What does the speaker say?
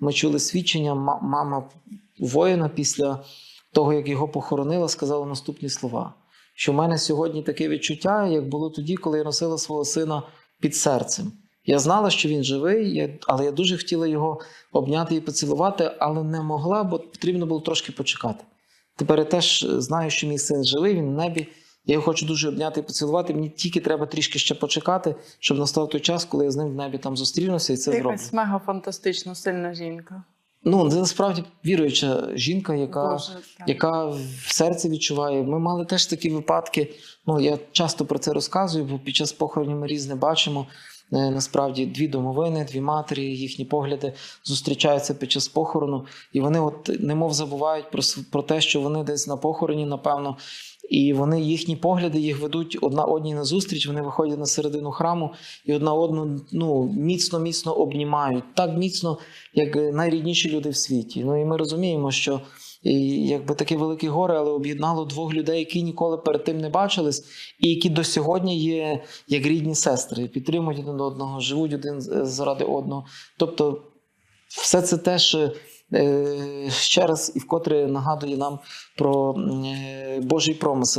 ми чули свідчення. Мама воїна після того, як його похоронила, сказала наступні слова: що в мене сьогодні таке відчуття, як було тоді, коли я носила свого сина під серцем. Я знала, що він живий, але я дуже хотіла його обняти і поцілувати, але не могла, бо потрібно було трошки почекати. Тепер я теж знаю, що мій син живий, він в небі. Я його хочу дуже обняти і поцілувати. Мені тільки треба трішки ще почекати, щоб настав той час, коли я з ним в небі там зустрінуся і це Ти зроблю. якась мега фантастично сильна жінка. Ну, це насправді віруюча жінка, яка, Боже, яка в серці відчуває. Ми мали теж такі випадки. Ну, я часто про це розказую, бо під час похоронів ми різне бачимо. Е, Насправді дві домовини, дві матері, їхні погляди зустрічаються під час похорону, і вони от немов забувають про, про те, що вони десь на похороні, напевно, і вони їхні погляди їх ведуть одна одній на зустріч. Вони виходять на середину храму і одна одну ну міцно міцно обнімають, так міцно, як е, найрідніші люди в світі. Ну і ми розуміємо, що і, якби таке велике горе, але об'єднало двох людей, які ніколи перед тим не бачились, і які до сьогодні є як рідні сестри, підтримують один одного, живуть один заради одного. Тобто, все це теж. е, Ще раз і вкотре нагадує нам про е, Божий промисел.